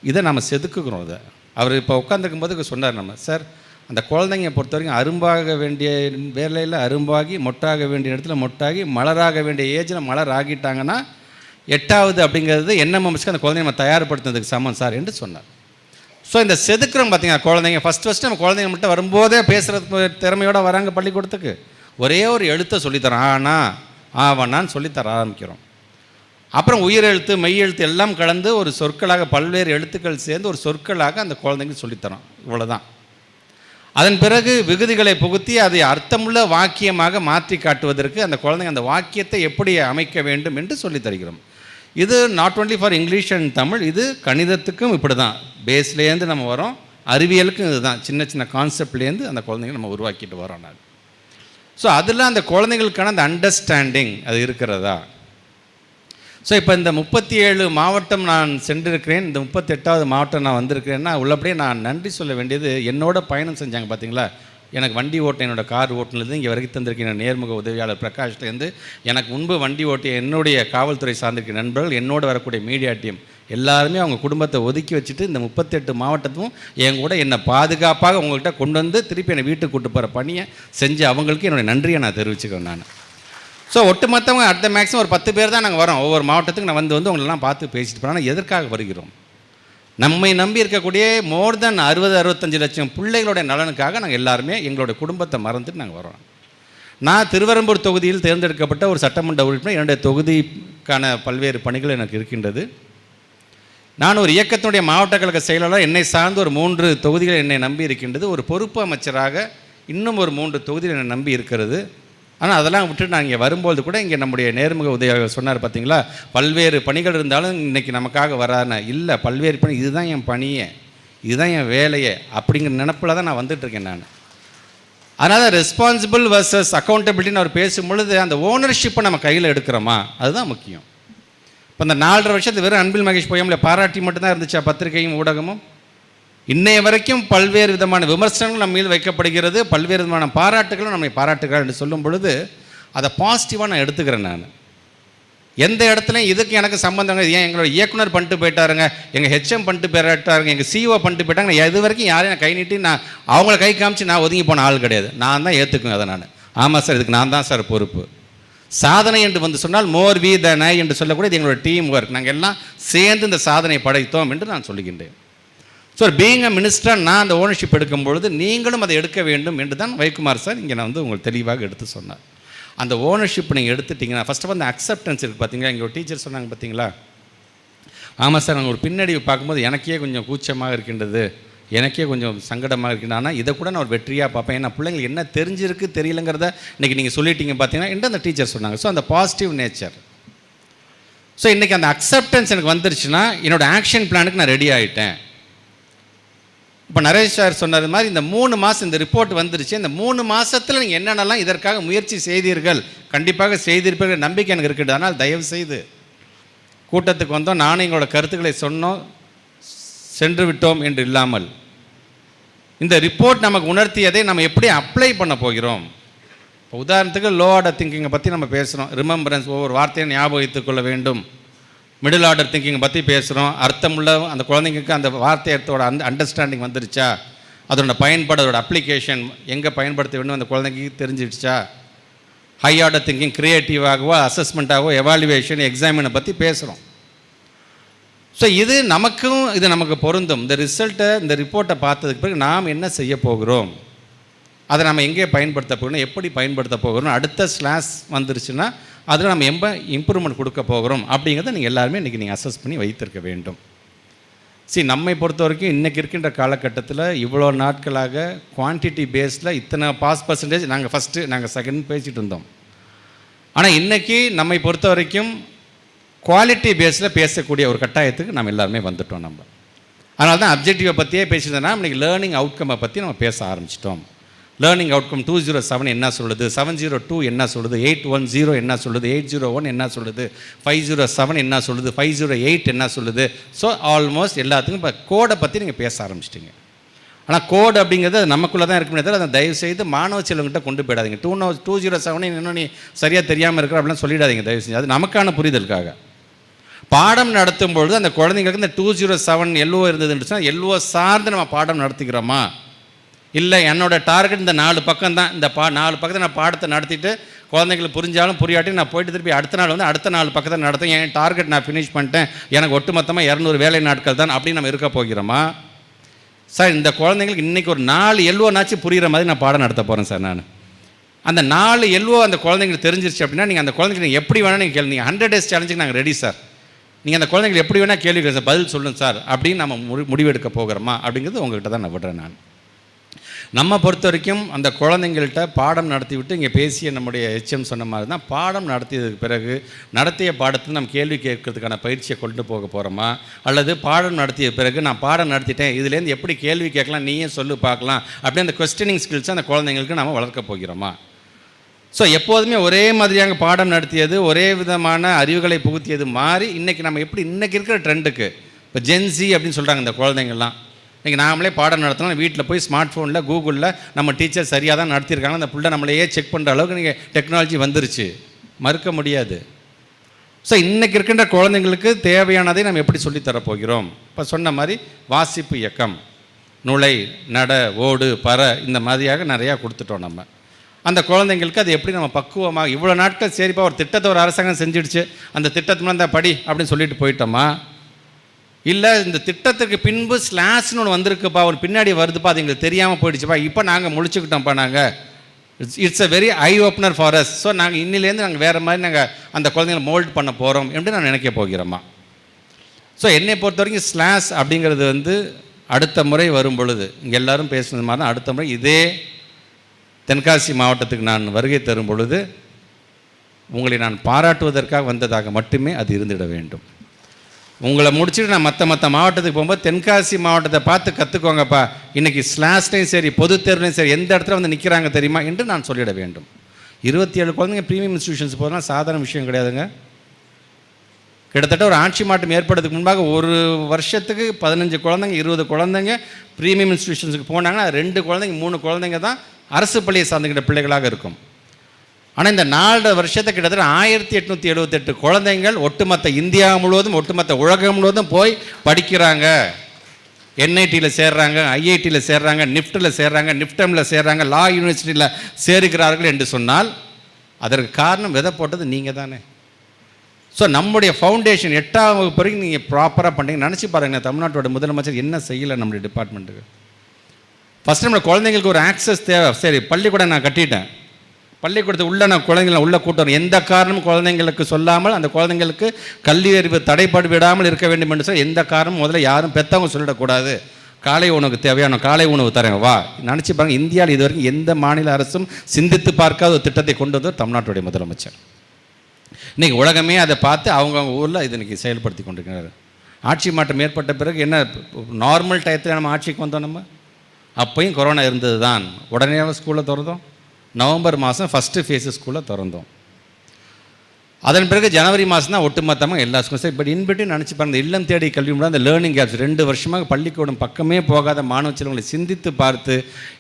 இதை நம்ம செதுக்குக்கிறோம் இதை. அவர் இப்போ உட்காந்துருக்கும் போது சொன்னார் நம்ம சார் அந்த குழந்தைங்க பொறுத்த வரைக்கும் அரும்பாக வேண்டிய வேலையில் அரும்பாகி மொட்டாக வேண்டிய இடத்துல மொட்டாகி மலராக வேண்டிய ஏஜில் மலர் ஆகிட்டாங்கன்னா எட்டாவது அப்படிங்கிறது என்ன என்எம்எம்ஸ்க்கு அந்த குழந்தைய நம்ம தயார்படுத்துனதுக்கு சமம் சார் என்று சொன்னார். ஸோ இந்த செதுக்குறோம் பார்த்தீங்கன்னா குழந்தைங்க? ஃபஸ்ட் ஃபஸ்ட்டு நம்ம குழந்தைங்க மட்டும் வரும்போதே பேசுகிறதுக்கு திறமையோடு வராங்க பள்ளிக்கூடத்துக்கு. ஒரே ஒரு எழுத்தை சொல்லித்தரோம். ஆனா ஆவணான்னு சொல்லித்தர ஆரம்பிக்கிறோம். அப்புறம் உயிரெழுத்து மெய்யெழுத்து எல்லாம் கலந்து ஒரு சொற்களாக பல்வேறு எழுத்துக்கள் சேர்ந்து ஒரு சொற்களாக அந்த குழந்தைங்களுக்கு சொல்லித்தரோம். இவ்வளோதான் அதன் பிறகு விகுதிகளை புகுத்தி அதை அர்த்தமுள்ள வாக்கியமாக மாற்றி காட்டுவதற்கு அந்த குழந்தைங்க அந்த வாக்கியத்தை எப்படி அமைக்க வேண்டும் என்று சொல்லி தருகிறோம். இது not only for English and Tamil இது கணிதத்துக்கும் இப்படி தான் பேஸ்லேருந்து நம்ம வரோம் அறிவியலுக்கும் இதுதான். சின்ன சின்ன கான்செப்ட்லேருந்து அந்த குழந்தைங்க நம்ம உருவாக்கிட்டு வரோம் நான் ஸோ அதில் அந்த குழந்தைங்களுக்கான அந்த அண்டர்ஸ்டாண்டிங் அது இருக்கிறதா? ஸோ இப்போ இந்த முப்பத்தி ஏழு மாவட்டம் நான் சென்றிருக்கிறேன். இந்த முப்பத்தெட்டாவது மாவட்டம் நான் வந்திருக்கிறேன்னா உள்ளபடியே நான் நன்றி சொல்ல வேண்டியது என்னோட பயணம் செஞ்சாங்க பார்த்தீங்களா எனக்கு வண்டி ஓட்ட என்னோட கார் ஓட்டுனது இங்கே வரைக்கும் தந்திருக்கிற நேர்முக உதவியாளர் பிரகாஷ்லேருந்து எனக்கு முன்பு வண்டி ஓட்டிய என்னுடைய காவல்துறை சார்ந்திருக்கிற நண்பர்கள் என்னோட வரக்கூடிய மீடியா டீம் எல்லாருமே அவங்க குடும்பத்தை ஒதுக்கி வச்சுட்டு இந்த முப்பத்தெட்டு மாவட்டத்தும் என் கூட என்னை பாதுகாப்பாக உங்கள்கிட்ட கொண்டு வந்து திருப்பி என்னை வீட்டுக்கு கூட்டு போகிற பணியை செஞ்சு அவங்களுக்கு என்னுடைய நன்றியை நான் தெரிவிச்சுக்கிறேன் நான். ஸோ ஒட்டுமொத்தவங்க அடுத்த மேக்ஸிமம் ஒரு பத்து பேர் தான் நாங்கள் வரோம். ஒவ்வொரு மாவட்டத்துக்கு நான் வந்து வந்து உங்களெல்லாம் பார்த்து பேசிட்டு போகிறோம் ஆனால் எதற்காக வருகிறோம்? நம்மை நம்பி இருக்கக்கூடிய மோர் தென் அறுபது அறுபத்தஞ்சு லட்சம் பிள்ளைகளுடைய நலனுக்காக நாங்கள் எல்லாருமே எங்களுடைய குடும்பத்தை மறந்துட்டு நாங்கள் வரோம். நான் திருவரம்பூர் தொகுதியில் தேர்ந்தெடுக்கப்பட்ட ஒரு சட்டமன்ற உறுப்பினர். என்னுடைய தொகுதிக்கான பல்வேறு பணிகள் எனக்கு இருக்கின்றது. நான் ஒரு இயக்கத்தினுடைய மாவட்ட கழக செயலாளர். என்னை சார்ந்த ஒரு மூன்று தொகுதிகள் என்னை நம்பி இருக்கின்றது. ஒரு பொறுப்பு அமைச்சராக இன்னும் ஒரு மூன்று தொகுதிகள் என்னை நம்பி இருக்கிறது. ஆனால் அதெல்லாம் விட்டுட்டு நான் இங்கே வரும்போது கூட இங்கே நம்முடைய நேர்முக உதவியாளர் சொன்னார் பார்த்தீங்களா பல்வேறு பணிகள் இருந்தாலும் இன்றைக்கி நமக்காக வரான இல்லை பல்வேறு பணி இதுதான் என் பணியே இதுதான் என் வேலையே அப்படிங்கிற நினப்பில் தான் நான் வந்துட்டுருக்கேன் நான். அதனால் ரெஸ்பான்சிபிள் வர்சஸ் அக்கௌண்டபிலிட்டின்னு அவர் பேசும் பொழுது அந்த ஓனர்ஷிப்பை நம்ம கையில் எடுக்கிறோமா? அதுதான் முக்கியம். இப்போ இந்த நாலரை வருஷத்து வெறும் அன்பில் மகேஷ் போயம்ல பாராட்டி மட்டும்தான் இருந்துச்சா பத்திரிகையும் ஊடகமும்? இன்னைய வரைக்கும் பல்வேறு விதமான விமர்சனங்கள் நம்ம மீது வைக்கப்படுகிறது பல்வேறு விதமான பாராட்டுகளும் நம்மை பாராட்டுகிறார் என்று சொல்லும் பொழுது அதை பாசிட்டிவாக நான் எடுத்துக்கிறேன் நான். எந்த இடத்துலையும் இதுக்கு எனக்கு சம்பந்தம் ஏன் எங்களோட இயக்குனர் பண்ணிட்டு போயிட்டாருங்க எங்கள் ஹெச்எம் பண்ணிட்டு போயிட்டாருங்க எங்கள் சிஓ பண்ணிட்டு போயிட்டாங்க நான் இது வரைக்கும் யாரையும் நான் கை நீட்டி நான் அவங்கள கை காமிச்சு நான் ஒதுங்கி போன ஆள் கிடையாது. நான் தான் ஏற்றுக்குவேன் அதை நான். ஆமாம் சார் இதுக்கு நான் தான் சார் பொறுப்பு. சாதனை என்று வந்து சொன்னால் மோர் வி தன என்று சொல்லக்கூடிய இது எங்களோட டீம் ஒர்க் நாங்கள் எல்லாம் சேர்ந்து இந்த சாதனை படைத்தோம் என்று நான் சொல்லுகின்றேன். ஸோ பீங் அ மினிஸ்டர் நான் அந்த ஓனர்ஷிப் எடுக்கும் பொழுது நீங்களும் அதை எடுக்க வேண்டும் என்று தான் வைகுமார் சார் இங்கே நான் வந்து உங்களுக்கு தெளிவாக எடுத்து சொன்னார். அந்த ஓனர்ஷிப் நீங்கள் எடுத்துட்டிங்கன்னா ஃபஸ்ட் ஆஃப் ஆல் அந்த அக்செப்டன்ஸ் இருக்குது பார்த்தீங்களா இங்கே ஒரு டீச்சர் சொன்னாங்க பார்த்தீங்களா ஆமாம் சார் நாங்கள் ஒரு பின்னடைவு பார்க்கும்போது எனக்கே கொஞ்சம் கூச்சமாக இருக்கின்றது. எனக்கே கொஞ்சம் சங்கடமாக இருக்கின்றது. ஆனால் இதை கூட நான் ஒரு வெற்றியாக பார்ப்பேன். ஏன்னா பிள்ளைங்களுக்கு என்ன தெரிஞ்சிருக்கு தெரியலங்கிறத இன்றைக்கி நீங்கள் சொல்லிட்டீங்க பார்த்தீங்கன்னா என்று அந்த டீச்சர் சொன்னாங்க. ஸோ அந்த பாசிட்டிவ் நேச்சர் ஸோ இன்றைக்கி அந்த அக்செப்டன்ஸ் எனக்கு வந்துருச்சுன்னா என்னோடய ஆக்ஷன் பிளானுக்கு நான் ரெடி ஆகிட்டேன் இப்போ நரேஷ் சார் சொன்னது மாதிரி இந்த மூணு மாதம் இந்த ரிப்போர்ட் வந்துருச்சு. இந்த மூணு மாதத்தில் நீங்கள் என்னென்னலாம் இதற்காக முயற்சி செய்தீர்கள்? கண்டிப்பாக செய்திருப்பீர்கள் நம்பிக்கை எனக்கு இருக்குது. ஆனால் தயவு செய்து கூட்டத்துக்கு வந்தோம். நானும் எங்களோட கருத்துக்களை சொன்னோம். சென்று விட்டோம் என்று இல்லாமல். இந்த ரிப்போர்ட் நமக்கு உணர்த்தியதை நம்ம எப்படி அப்ளை பண்ண போகிறோம்? இப்போ உதாரணத்துக்கு லோ ஆர்டர் திங்கிங்கை பற்றி நம்ம பேசுகிறோம் ரிமெம்பரன்ஸ் ஒவ்வொரு வார்த்தையும் ஞாபகம் வேண்டும். மிடில் ஆர்டர் திங்கிங்கை பற்றி பேசுகிறோம் அர்த்தமுள்ள அந்த குழந்தைங்களுக்கு அந்த வார்த்தையத்தோட அந்த அண்டர்ஸ்டாண்டிங் வந்துருச்சா? அதோட பயன்பாடு அதோட அப்ளிகேஷன் எங்கே பயன்படுத்த வேண்டும் அந்த குழந்தைங்களுக்கு தெரிஞ்சிடுச்சா? ஹை ஆர்டர் திங்கிங் க்ரியேட்டிவாகவோ அசஸ்மெண்ட்டாகவோ எவாலுவேஷன் எக்ஸாமினை பற்றி பேசுகிறோம் ஸோ இது நமக்கும் இது நமக்கு பொருந்தும். இந்த ரிசல்ட்டை இந்த ரிப்போர்ட்டை பார்த்ததுக்கு பிறகு நாம் என்ன செய்ய போகிறோம்? அதை நம்ம எங்கே பயன்படுத்த போகிறோம்? எப்படி பயன்படுத்த போகிறோம் அடுத்த ஸ்லாஸ் வந்துருச்சுன்னா அதில் நம்ம எம்ப இம்ப்ரூவ்மெண்ட் கொடுக்க போகிறோம் அப்படிங்கிறத நீங்கள் எல்லாருமே இன்றைக்கி நீங்கள் அசஸ் பண்ணி வைத்திருக்க வேண்டும். சரி நம்மை பொறுத்த வரைக்கும் இன்றைக்கி இருக்கின்ற காலகட்டத்தில் இவ்வளோ நாட்களாக குவான்டிட்டி பேஸில் இத்தனை பாஸ் பர்சன்டேஜ் நாங்கள் ஃபஸ்ட்டு நாங்கள் செகண்ட் பேசிகிட்டு இருந்தோம். ஆனால் இன்றைக்கி நம்மை பொறுத்த வரைக்கும் குவாலிட்டி பேஸில் பேசக்கூடிய ஒரு கட்டாயத்துக்கு நம்ம எல்லாருமே வந்துட்டோம் நம்ம. அதனால தான் அப்ஜெக்டிவை பற்றியே பேசியிருந்தோம்னா இன்றைக்கி லேர்னிங் அவுட்கம்மை பற்றி நம்ம பேச ஆரம்பிச்சிட்டோம். Learning outcome two zero seven என்ன சொல்லுது? செவன் ஜீரோ டூ என்ன சொல்லுது? எயிட் ஒன் ஜீரோ என்ன சொல்லுது? எயிட் ஜீரோ ஒன் என்ன சொல்லுது? ஃபைவ் ஜீரோ செவன் என்ன சொல்லுது? ஃபைவ் ஜீரோ எயிட் என்ன சொல்லுது? ஸோ ஆல்மோஸ்ட் எல்லாத்துக்கும் இப்போ கோடை பற்றி நீங்கள் பேச ஆரம்பிச்சிட்டிங்க. ஆனால் கோடு அப்படிங்கிறது அது நமக்குள்ளே தான் இருக்குமே தவிர அதை தயவு செய்து மாணவ செல்வங்கிட்ட கொண்டு போயிடாதீங்க. Two no two zero seven இன்னும் நீ சரியாக தெரியாமல் இருக்கிற அப்படிலாம் சொல்லிடாதீங்க தயவு செஞ்சு அது நமக்கான புரிதலுக்காக. பாடம் நடத்தும் பொழுது அந்த குழந்தைங்களுக்கு இந்த டூ ஜீரோ செவன் எல்ஓ இருந்ததுன்னு சொன்னால் எல்ஓ சார்ந்து நம்ம பாடம் நடத்திக்கிறோமா இல்லை என்னோட டார்கெட் இந்த நாலு பக்கம் தான் இந்த பா நாலு பக்கத்தை நான் பாடத்தை நடத்திட்டு குழந்தைங்களுக்கு புரிஞ்சாலும் புரியாட்டி நான் போயிட்டு திருப்பி அடுத்த நாள் வந்து அடுத்த நாலு பக்கத்தை நடத்தும் என் டார்கெட் நான் ஃபினிஷ் பண்ணிட்டேன். எனக்கு ஒட்டுமொத்தமாக இரநூறு வேலை நாட்கள் தான் அப்படின்னு நம்ம இருக்க போகிறோமா? சார் இந்த குழந்தைங்களுக்கு இன்றைக்கி ஒரு நாலு எல்வோனாச்சும் புரிகிற மாதிரி நான் பாடம் நடத்த போகிறேன் சார் நான். அந்த நாலு எல்வோ அந்த குழந்தைங்களுக்கு தெரிஞ்சிருச்சு அப்படின்னா நீங்கள் அந்த குழந்தைங்க எப்படி வேணால் நீங்கள் கேள்வி நீங்கள் ஹண்ட்ரட் டேஸ் சேலஞ்சுக்கு நாங்கள் ரெடி சார் நீங்கள் அந்த குழந்தைங்களுக்கு எப்படி வேணால் கேள்வி சார் பதில் சொல்லுங்கள் சார் அப்படின்னு நம்ம முடிவெடுக்க போகிறோமா? அப்படிங்கிறது உங்கள்கிட்ட தான் நான் விடுறேன் நான். நம்ம பொறுத்த வரைக்கும் அந்த குழந்தைங்கள்ட்ட பாடம் நடத்தி விட்டு இங்கே பேசிய நம்முடைய ஹெச்எம் சொன்ன மாதிரி தான் பாடம் நடத்தியதுக்கு பிறகு நடத்திய பாடத்தில் நம்ம கேள்வி கேட்கறதுக்கான பயிற்சியை கொண்டு போக போகிறோமா அல்லது பாடம் நடத்திய பிறகு நான் பாடம் நடத்திட்டேன் இதுலேருந்து எப்படி கேள்வி கேட்கலாம் நீயே சொல்லு பார்க்கலாம் அப்படி அந்த கொஸ்டினிங் ஸ்கில்ஸை அந்த குழந்தைங்களுக்கு நம்ம வளர்க்க போகிறோமா? ஸோ எப்போதுமே ஒரே மாதிரியாக பாடம் நடத்தியது ஒரே விதமான அறிவுகளை புகுத்தியது மாறி இன்றைக்கி நம்ம எப்படி இன்றைக்கி இருக்கிற ட்ரெண்டுக்கு இப்போ ஜென்சி அப்படின்னு சொல்கிறாங்க இந்த குழந்தைங்கள்லாம். இன்றைக்கி நாமளே பாடம் நடத்தினா வீட்டில் போய் ஸ்மார்ட் ஃபோனில் கூகுளில் நம்ம டீச்சர் சரியாக தான் நடத்தியிருக்காங்க அந்த பிள்ளை நம்மளையே செக் பண்ணுற அளவுக்கு நீங்கள் டெக்னாலஜி வந்துருச்சு. மறுக்க முடியாது. ஸோ இன்றைக்கி இருக்கின்ற குழந்தைங்களுக்கு தேவையானதை நம்ம எப்படி சொல்லித் தரப் போகிறோம்? இப்போ சொன்ன மாதிரி வாசிப்பு இயக்கம் நுழை நட ஓடு பற இந்த மாதிரியாக நிறையா கொடுத்துட்டோம் நம்ம. அந்த குழந்தைங்களுக்கு அது எப்படி நம்ம பக்குவமாக இவ்வளோ நாட்கள் சரிப்பா ஒரு திட்டத்தை ஒரு அரசாங்கம் செஞ்சிடுச்சு. அந்த திட்டத்துல அந்த படி அப்படின்னு சொல்லிட்டு போயிட்டோமா? இல்லை இந்த திட்டத்துக்கு பின்பு ஸ்லாஷ்னு ஒன்று வந்திருக்குப்பா ஒரு பின்னாடி வருதுப்பா அது எங்களுக்கு தெரியாமல் போயிடுச்சுப்பா. இப்போ நாங்கள் முழிச்சுக்கிட்டோம்ப்பா நாங்கள் it's it's a very eye opener for us so நாங்கள் இன்னிலேருந்து நாங்கள் வேறு மாதிரி நாங்கள் அந்த குழந்தைங்களை மோல்ட் பண்ண போகிறோம் என்று நான் நினைக்க போகிறோமா ஸோ என்னை பொறுத்த வரைக்கும் ஸ்லாஷ் அப்படிங்கிறது வந்து அடுத்த முறை வரும் பொழுது இங்கே எல்லாரும் பேசுனது மாதிரி தான் அடுத்த முறை இதே தென்காசி மாவட்டத்துக்கு நான் வருகை தரும் பொழுது உங்களை நான் பாராட்டுவதற்காக வந்ததாக மட்டுமே அது இருந்திட வேண்டும். உங்களை முடிச்சுட்டு நான் மற்ற மற்ற மாவட்டத்துக்கு போகும்போது தென்காசி மாவட்டத்தை பார்த்து கற்றுக்கோங்கப்பா இன்றைக்கி ஸ்லாஸ்லையும் சரி பொது தேர்வுலையும் சரி எந்த இடத்துல வந்து நிற்கிறாங்க தெரியுமா என்று நான் சொல்லிட வேண்டும். இருபத்தி ஏழு குழந்தைங்க ப்ரீமியம் இன்ஸ்டியூஷன்ஸ் போகிறதுனா சாதாரண விஷயம் கிடையாதுங்க. கிட்டத்தட்ட ஒரு ஆட்சி மாற்றம் ஏற்படுறதுக்கு முன்பாக ஒரு வருஷத்துக்கு பதினஞ்சு குழந்தைங்க இருபது குழந்தைங்க ப்ரீமியம் இன்ஸ்டியூஷன்ஸுக்கு போனாங்கன்னா ரெண்டு குழந்தைங்க மூணு குழந்தைங்க தான் அரசு பள்ளியை சார்ந்துக்கிட்ட பிள்ளைகளாக இருக்கும். ஆனால் இந்த நாலு வருஷத்தை கிட்டத்தட்ட ஆயிரத்தி எட்நூற்றி எழுபத்தெட்டு குழந்தைங்கள் ஒட்டுமொத்த இந்தியா முழுவதும் ஒட்டுமொத்த உலகம் முழுவதும் போய் படிக்கிறாங்க. என்ஐடியில் சேர்றாங்க ஐஐடியில் சேர்றாங்க நிஃப்ட்டில் சேர்றாங்க நிஃப்டமில் சேர்றாங்க லா யூனிவர்சிட்டியில் சேருகிறார்கள் என்று சொன்னால் அதற்கு காரணம் விதை போட்டது நீங்கள் தானே. ஸோ நம்முடைய ஃபவுண்டேஷன் எட்டாம் வகுப்பு வரைக்கும் நீங்கள் ப்ராப்பராக பண்ணுறீங்க நினச்சி பாருங்க தமிழ்நாட்டோட முதலமைச்சர் என்ன செய்யலை நம்முடைய டிபார்ட்மெண்ட்டுக்கு ஃபஸ்ட் நம்ம குழந்தைங்களுக்கு ஒரு ஆக்சஸ் தேவை. சரி பள்ளிக்கூடம் நான் கட்டிட்டேன். பள்ளிக்கூடத்து உள்ள நான் குழந்தைங்களை உள்ளே கூட்டணும் எந்த காரணமும் குழந்தைங்களுக்கு சொல்லாமல் அந்த குழந்தைங்களுக்கு கல்வி அறிவு தடைப்பட்டு விடாமல் இருக்க வேண்டும் என்று சொல்லி எந்த காரணமும் முதல்ல யாரும் பெற்றவங்க சொல்லிடக்கூடாது. காலை உணவுக்கு தேவையான காலை உணவு தரேன். வா. நினச்சி பாருங்க இந்தியாவில் இது வரைக்கும் எந்த மாநில அரசும் சிந்தித்து பார்க்காத ஒரு திட்டத்தை கொண்டு வந்தவர் தமிழ்நாட்டுடைய முதலமைச்சர். இன்றைக்கி உலகமே அதை பார்த்து அவங்கவுங்க ஊரில் இது இன்றைக்கி செயல்படுத்தி கொண்டிருக்கிறார். ஆட்சி மாற்றம் ஏற்பட்ட பிறகு என்ன நார்மல் டயத்தில் நம்ம ஆட்சிக்கு வந்தோம் நம்ம? அப்பையும் கொரோனா இருந்தது தான் உடனே ஸ்கூலில் திறந்தோம். நவம்பர் மாதம் ஃபஸ்ட்டு ஃபேஸு ஸ்கூலில் திறந்தோம். அதன் பிறகு ஜனவரி மாதம் தான் ஒட்டுமொத்தமாக எல்லா ஸ்கூலும் சரி பட் இன்பிட்டு நினச்சி பாருங்க இல்லம் தேடி கல்வி முன்னாடி அந்த லேர்னிங் கேப்ஸ் ரெண்டு வருஷமாக பள்ளிக்கூடம் பக்கமே போகாத மாணவ செல்வங்களை சிந்தித்து பார்த்து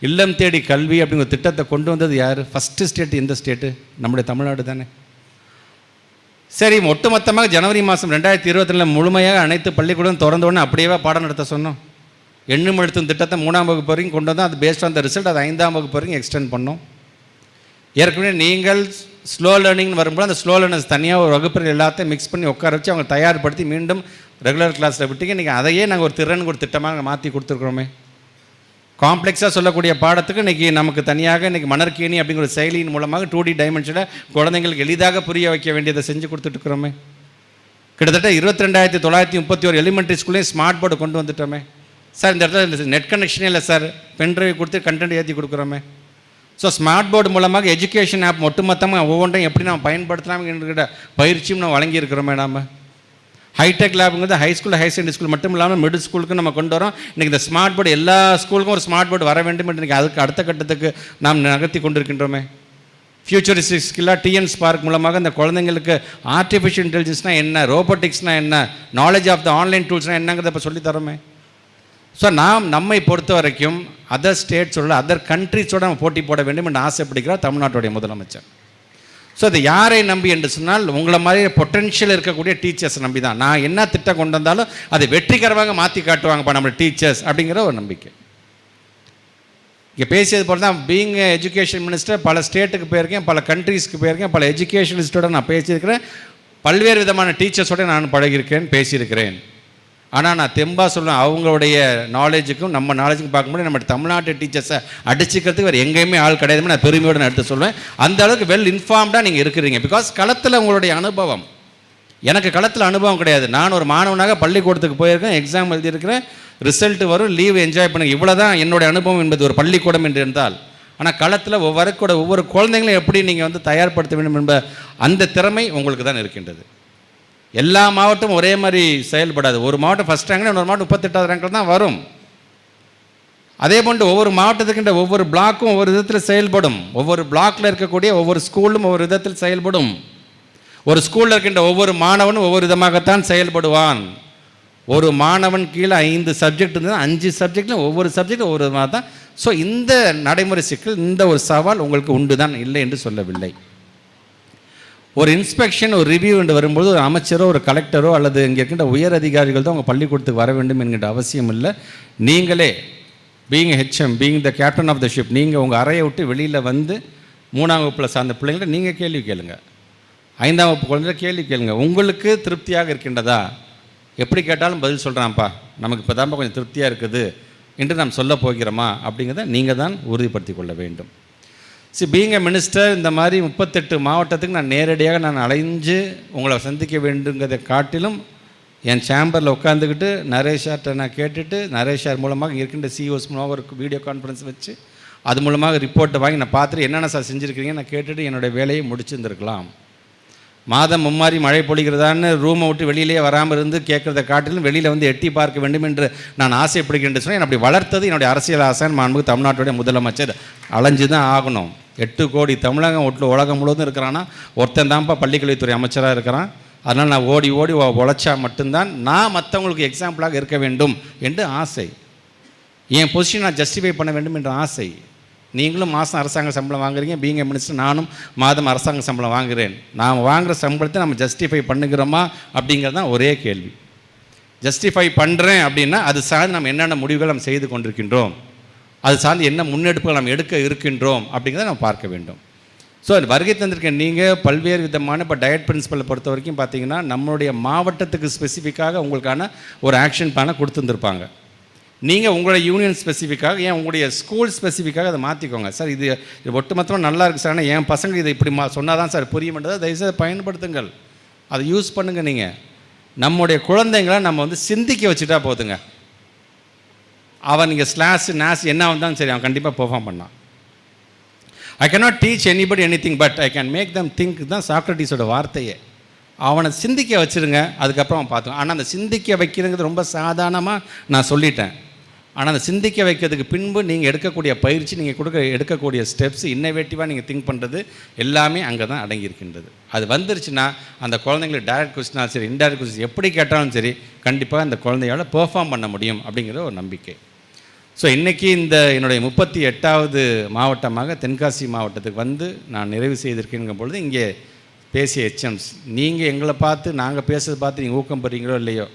இல்லம் தேடி கல்வி அப்படிங்கிற திட்டத்தை கொண்டு வந்தது யார்? ஃபஸ்ட்டு ஸ்டேட் எந்த ஸ்டேட்டு நம்முடைய தமிழ்நாடு தானே. சரி ஒட்டுமொத்தமாக ஜனவரி மாதம் ரெண்டாயிரத்தி இருபத்தி முழுமையாக அனைத்து பள்ளிக்கூடம் திறந்தோடனே அப்படியே பாடம் நடத்த சொன்னோம்? எண்ணும் எழுத்தும் திட்டத்தை மூணாம் வகுப்பு வரைக்கும் கொண்டு வந்தோம். அது பேஸ்ட் ஆன் த ரிசல்ட் அது ஐந்தாம் வகுப்பு வரைக்கும் எக்ஸ்டெண்ட் பண்ணோம். ஏற்கனவே நீங்கள் ஸ்லோ லேர்னிங்னு வரும்போது அந்த ஸ்லோ லேர்னர்ஸ் தனியாக ஒரு வகுப்பில் எல்லாத்தையும் மிக்ஸ் பண்ணி உட்கார வச்சு அவங்க தயார்படுத்தி மீண்டும் ரெகுலர் கிளாஸில் விட்டீங்க. நீங்கள் அதையே நாங்கள் ஒரு திறன் ஒரு திட்டமாக மாற்றி கொடுத்துருக்குறோமே. காம்ப்ளெக்ஸாக சொல்லக்கூடிய பாடத்துக்கு இன்றைக்கி நமக்கு தனியாக இன்றைக்கி மணற்கேணி அப்படிங்கிற ஒரு செயலியின் மூலமாக டூ டி டைமென்ஷனில் குழந்தைங்களுக்கு எளிதாக புரிய வைக்க வேண்டியதை செஞ்சு கொடுத்துட்ருக்குறோமே கிட்டத்தட்ட இருபத்தி ரெண்டாயிரத்தி தொள்ளாயிரத்தி முப்பத்தி ஒரு எலிமெண்ட்ரி ஸ்கூல்லையும் ஸ்மார்ட் போர்டு கொண்டு வந்துட்டோமே. சார் இந்த இடத்துல நெட் கனெக்ஷனே இல்லை சார். பென்ட்ரைவ் கொடுத்து கண்டென்ட் ஏற்றி கொடுக்குறோமே. ஸோ ஸ்மார்ட் போர்டு மூலமாக எஜுகேஷன் ஆப் ஒட்டுமொத்தமாக ஒவ்வொன்றையும் எப்படி நம்ம பயன்படுத்தலாம் என்கிற பயிற்சியும் நம்ம வழங்கியிருக்கிறோமே நாம் hi tech லேபுங்கிறது high school high secondary school மட்டும் இல்லாமல் மிடில் ஸ்கூலுக்கு நம்ம கொண்டு வரோம். இன்றைக்கி இந்த ஸ்மார்ட் போர்டு எல்லா ஸ்கூலுக்கும் ஒரு ஸ்மார்ட் போர்டு வர வேண்டும் என்று இன்றைக்கி அதுக்கு அடுத்த கட்டத்துக்கு நாம் நகர்த்தி கொண்டிருக்கின்றோமே. ஃபியூச்சரிஸ்டிக் ஸ்கில்லாக டிஎன்ஸ் பார்க் மூலமாக இந்த குழந்தைங்களுக்கு ஆர்டிஃபிஷியல் இன்டெலிஜென்ஸ்னால் என்ன ரோபோட்டிக்ஸ்னால் என்ன நாலேஜ் ஆஃப் த ஆன்லைன் டூல்ஸ்னால் என்னங்கிறத இப்போ சொல்லித் தரோமே. ஸோ நாம் நம்மை பொறுத்த வரைக்கும் அதர் ஸ்டேட்ஸோட அதர் கண்ட்ரிஸோடு நம்ம போட்டி போட வேண்டும் என்று ஆசைப்படுகிறார் தமிழ்நாட்டுடைய முதலமைச்சர். ஸோ அது யாரை நம்பி என்று சொன்னால் உங்களை மாதிரி பொட்டென்ஷியல் இருக்கக்கூடிய டீச்சர்ஸ் நம்பி தான். நான் என்ன திட்டம் கொண்டு வந்தாலும் அதை வெற்றிகரமாக மாற்றி காட்டுவாங்கப்பா நம்ம டீச்சர்ஸ் அப்படிங்கிற ஒரு நம்பிக்கை. இங்கே பேசியது போல தான் பீங் எஜுகேஷன் மினிஸ்டர் பல ஸ்டேட்டுக்கு போயிருக்கேன் பல கண்ட்ரீஸ்க்கு போயிருக்கேன் பல எஜுகேஷனிஸ்டோட நான் பேசியிருக்கிறேன். பல்வேறு விதமான டீச்சர்ஸோட நான் பழகியிருக்கேன் பேசியிருக்கிறேன். ஆனால் நான் தெம்பாக சொல்லுவேன் அவங்களுடைய நாலேஜுக்கும் நம்ம நாலேஜுக்கும் பார்க்கும்போது நம்ம தமிழ்நாட்டு டீச்சர்ஸை அடிச்சுக்கிறதுக்கு வேறு எங்கேயுமே ஆள் கிடையாதுன்னு நான் பெருமையோடு நான் எடுத்து சொல்லுவேன் அந்த அளவுக்கு வெல் இன்ஃபார்ம்டாக நீங்கள் இருக்கிறீங்க. பிகாஸ் களத்தில் உங்களுடைய அனுபவம். எனக்கு களத்தில் அனுபவம் கிடையாது. நான் ஒரு மாணவனாக பள்ளிக்கூடத்துக்கு போயிருக்கேன் எக்ஸாம் எழுதியிருக்கிறேன் ரிசல்ட் வரும் லீவ் என்ஜாய் பண்ணுங்க. இவ்வளோ தான் என்னுடைய அனுபவம் என்பது ஒரு பள்ளிக்கூடம் என்று இருந்தால். ஆனால் களத்தில் ஒவ்வொரு கூட ஒவ்வொரு குழந்தைங்களும் எப்படி நீங்கள் வந்து தயார்படுத்த வேண்டும் என்ப அந்த திறமை உங்களுக்கு தான் இருக்கின்றது. எல்லா மாவட்டமும் ஒரே மாதிரி செயல்படாது. ஒரு மாவட்டம் ஃபஸ்ட் ரேங்க்ல இன்னொரு மாவட்டம் முப்பத்தெட்டாவது ரேங்கில் தான் வரும். அதே போன்று ஒவ்வொரு மாவட்டத்துக்கின்ற ஒவ்வொரு பிளாக்கும் ஒவ்வொரு விதத்தில் செயல்படும். ஒவ்வொரு பிளாக்ல இருக்கக்கூடிய ஒவ்வொரு ஸ்கூலும் ஒவ்வொரு விதத்தில் செயல்படும். ஒரு ஸ்கூலில் இருக்கின்ற ஒவ்வொரு மாணவனும் ஒவ்வொரு விதமாகத்தான் செயல்படுவான். ஒரு மாணவன் கீழே ஐந்து சப்ஜெக்ட் இருந்தது அஞ்சு சப்ஜெக்ட்லையும் ஒவ்வொரு சப்ஜெக்ட் ஒவ்வொரு விதமாக தான் ஸோ இந்த நடைமுறை சிக்கல் இந்த ஒரு சவால் உங்களுக்கு உண்டு தான் இல்லை என்று சொல்லவில்லை. ஒரு இன்ஸ்பெக்ஷன் ஒரு ரிவ்யூ என்று வரும்போது ஒரு அமைச்சரோ ஒரு கலெக்டரோ அல்லது இங்கே இருக்கின்ற உயர் அதிகாரிகள் தான் உங்கள் பள்ளிக்கூடத்துக்கு வர வேண்டும் என்கின்ற அவசியம் இல்லை. நீங்களே being HM being the captain of the ship நீங்கள் உங்கள் அறையை விட்டு வெளியில் வந்து மூணாம் வகுப்பில் சார்ந்த பிள்ளைங்கள நீங்கள் கேள்வி கேளுங்க. ஐந்தாம் வகுப்பு குழந்தைல கேள்வி கேளுங்க. உங்களுக்கு திருப்தியாக இருக்கின்றதா? எப்படி கேட்டாலும் பதில் சொல்கிறான்ப்பா நமக்கு இப்போ தான்ப்பா கொஞ்சம் திருப்தியாக இருக்குது. என்று நாம் சொல்ல போகிறோமா? அப்படிங்கிறத நீங்கள் தான் உறுதிப்படுத்தி கொள்ள வேண்டும். சி பீங் எ மினிஸ்டர் இந்த மாதிரி முப்பத்தெட்டு மாவட்டத்துக்கு நான் நேரடியாக நான் அலைஞ்சு உங்களை சந்திக்க வேண்டுங்கிறதை காட்டிலும் என் சேம்பரில் உட்காந்துக்கிட்டு நரேஷார்ட்ட நான் கேட்டுட்டு நரேஷார் மூலமாக இருக்கின்ற சிஓஸ் மூலமாக ஒரு வீடியோ கான்ஃபரன்ஸ் வச்சு அது மூலமாக ரிப்போர்ட்டை வாங்கி நான் பார்த்துட்டு என்னென்ன சார் செஞ்சுருக்கீங்க நான் கேட்டுட்டு என்னுடைய வேலையை முடிச்சிருந்துருக்கலாம். மாதம் மும்மாரி மழை பொழிகிறதான்னு ரூமை விட்டு வெளியிலேயே வராமல் இருந்து கேட்குறத காட்டிலும் வெளியில் வந்து எட்டி பார்க்க வேண்டும் என்று நான் ஆசைப்படுகின்றேன் சொன்னால் அப்படி வளர்த்தது என்னுடைய அரசியல் ஆசைன்னு மாண்புக்கு தமிழ்நாட்டுடைய முதலமைச்சர். அலைஞ்சு தான் ஆகணும். எட்டு கோடி தமிழகம் ஒட்டு உலகம் முழுவதும் இருக்கிறான்னா ஒருத்தன் தான்ப்பா பள்ளிக்கல்வித்துறை அமைச்சராக இருக்கிறான். அதனால் நான் ஓடி ஓடி உழைச்சா மட்டும்தான் நான் மற்றவங்களுக்கு எக்ஸாம்பிளாக இருக்க வேண்டும் என்று ஆசை. என் பொசிஷன் நான் ஜஸ்டிஃபை பண்ண வேண்டும் என்ற ஆசை. நீங்களும் மாதம் அரசாங்க சம்பளம் வாங்குறீங்க பீங்க மினிஸ்டர் நானும் மாதம் அரசாங்க சம்பளம் வாங்குகிறேன் நாம் வாங்குகிற சம்பளத்தை நம்ம ஜஸ்டிஃபை பண்ணுகிறோமா அப்படிங்கிறது தான் ஒரே கேள்வி. ஜஸ்டிஃபை பண்ணுறேன் அப்படின்னா அது சார்ந்து நம்ம என்னென்ன முடிவுகள் நம்ம செய்து கொண்டிருக்கின்றோம் அது சார்ந்து என்ன முன்னெடுப்புகள் நம்ம எடுக்க இருக்கின்றோம் அப்படிங்கிறத நம்ம பார்க்க வேண்டும். ஸோ வருகை தந்திருக்க நீங்கள் பல்வேறு விதமான இப்போ டயட் பிரின்சிபலை பொறுத்த வரைக்கும் பார்த்தீங்கன்னா நம்மளுடைய மாவட்டத்துக்கு ஸ்பெசிஃபிக்காக உங்களுக்கான ஒரு ஆக்ஷன் பிளானை கொடுத்துருந்துருப்பாங்க. நீங்கள் உங்களுடைய யூனியன் ஸ்பெசிஃபிக்காக ஏன் உங்களுடைய ஸ்கூல் ஸ்பெசிஃபிக்காக அதை மாற்றிக்கோங்க சார் இது இது ஒட்டுமொத்தமாக நல்லா இருக்குது சார். ஆனால் என் பசங்க இதை இப்படி மா சொன்னால் தான் சார் புரியுமென்றதை தயவுசெய்து பயன்படுத்துங்கள். அதை யூஸ் பண்ணுங்கள் நீங்கள் நம்முடைய குழந்தைங்களை நம்ம வந்து சிந்திக்க வச்சுட்டா போதுங்க. அவன் இங்கே ஸ்லாஸ் நாஸ் என்ன வந்தாலும் சரி அவன் கண்டிப்பாக பெர்ஃபார்ம் பண்ணான். I cannot teach anybody anything but I can make them think தான் சாக்ரட்டிஸோட வார்த்தையே. அவனை சிந்திக்க வச்சுருங்க அதுக்கப்புறம் அவன் பார்த்துக்கான் ஆனால் அந்த சிந்திக்க வைக்கிறதுங்கிறது ரொம்ப சாதாரணமாக நான் சொல்லிட்டேன். ஆனால் அந்த சிந்திக்க வைக்கிறதுக்கு பின்பு நீங்கள் எடுக்கக்கூடிய பயிற்சி நீங்கள் கொடுக்க எடுக்கக்கூடிய ஸ்டெப்ஸ் இன்னவேட்டிவாக நீங்கள் திங்க் பண்ணுறது எல்லாமே அங்கே தான் அடங்கியிருக்கின்றது. அது வந்துருச்சுன்னா அந்த குழந்தைங்களுக்கு டைரக்ட் கொஸ்டினாலும் சரி இன்டைரக்ட் கொஸ்டின் எப்படி கேட்டாலும் சரி கண்டிப்பாக அந்த குழந்தையால் பெர்ஃபார்ம் பண்ண முடியும் அப்படிங்கிற ஒரு நம்பிக்கை. ஸோ இன்றைக்கி இந்த என்னுடைய முப்பத்தி எட்டாவது மாவட்டமாக தென்காசி மாவட்டத்துக்கு வந்து நான் நிறைவு செய்திருக்கேங்கும் பொழுது இங்கே பேசிய ஹெச்எம்ஸ் நீங்கள் எங்களை பார்த்து நாங்கள் பேசுறதை பார்த்து நீங்கள் ஊக்கம் பெறீங்களோ இல்லையோ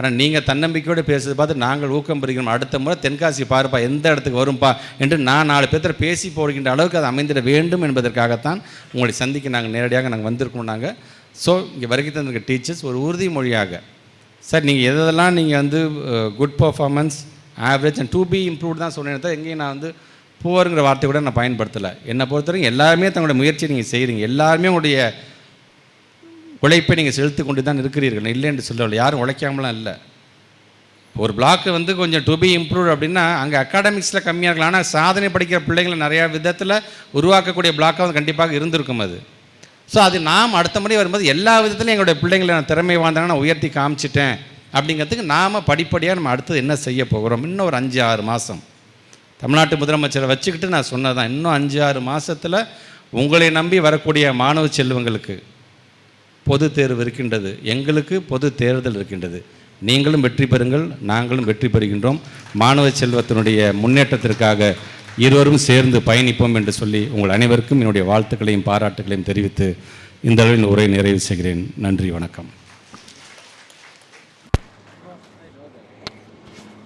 ஆனால் நீங்கள் தன்னம்பிக்கையோடு பேசுறதை பார்த்து நாங்கள் ஊக்கம் பெறுகிறோம். அடுத்த முறை தென்காசி பாருப்பா எந்த இடத்துக்கு வரும்பா என்று நான் நாலு பேர்த்த பேசி போடுகின்ற அளவுக்கு அது அமைந்திட வேண்டும் என்பதற்காகத்தான் உங்களை சந்திக்க நாங்கள் நேரடியாக நாங்கள் வந்திருக்கோம் நாங்கள் ஸோ இங்கே வருகை தந்திருக்க டீச்சர்ஸ் ஒரு உறுதிமொழியாக சார் நீங்கள் எதெல்லாம் நீங்கள் வந்து good performance average and to be improve தான் சொன்னேன் தான் எங்கேயும் நான் வந்து புவருங்கிற வார்த்தை கூட நான் பயன்படுத்தலை. என்னை பொறுத்தவரைக்கும் எல்லாருமே தங்களுடைய முயற்சியை நீங்கள் செய்கிறீங்க எல்லாருமே உங்களுடைய உழைப்பை நீங்கள் செலுத்து கொண்டு தான் இருக்கிறீர்கள். இல்லை என்று சொல்லவில்லை. யாரும் உழைக்காமலாம் இல்லை. ஒரு பிளாக்கு வந்து கொஞ்சம் டு பி இம்ப்ரூவ் அப்படின்னா அங்கே அகாடமிக்ஸில் கம்மியாக இருக்கலாம். ஆனால் சாதனை படிக்கிற பிள்ளைங்களை நிறையா விதத்தில் உருவாக்கக்கூடிய பிளாக்காக வந்து கண்டிப்பாக இருந்திருக்கும் அது. ஸோ அது நாம் அடுத்த முறை வரும்போது எல்லா விதத்துலையும் எங்களுடைய பிள்ளைங்களை நான் திறமை வாழ்ந்தாங்க நான் உயர்த்தி காமிச்சிட்டேன். அப்படிங்கிறதுக்கு நாம் படிப்படியாக நம்ம அடுத்தது என்ன செய்ய போகிறோம்? இன்னும் ஒரு அஞ்சு ஆறு மாதம் தமிழ்நாட்டு முதலமைச்சரை வச்சுக்கிட்டு நான் சொன்னதான் இன்னும் அஞ்சு ஆறு மாதத்தில் உங்களை நம்பி வரக்கூடிய மாணவ செல்வங்களுக்கு பொது தேர்வு இருக்கின்றது. எங்களுக்கு பொது தேர்தல் இருக்கின்றது. நீங்களும் வெற்றி பெறுங்கள் நாங்களும் வெற்றி பெறுகின்றோம். மாணவ செல்வத்தினுடைய முன்னேற்றத்திற்காக இருவரும் சேர்ந்து பயணிப்போம் என்று சொல்லி உங்கள் அனைவருக்கும் என்னுடைய வாழ்த்துக்களையும் பாராட்டுகளையும் தெரிவித்து இந்த அளவில் உரை நிறைவு செய்கிறேன். நன்றி வணக்கம்.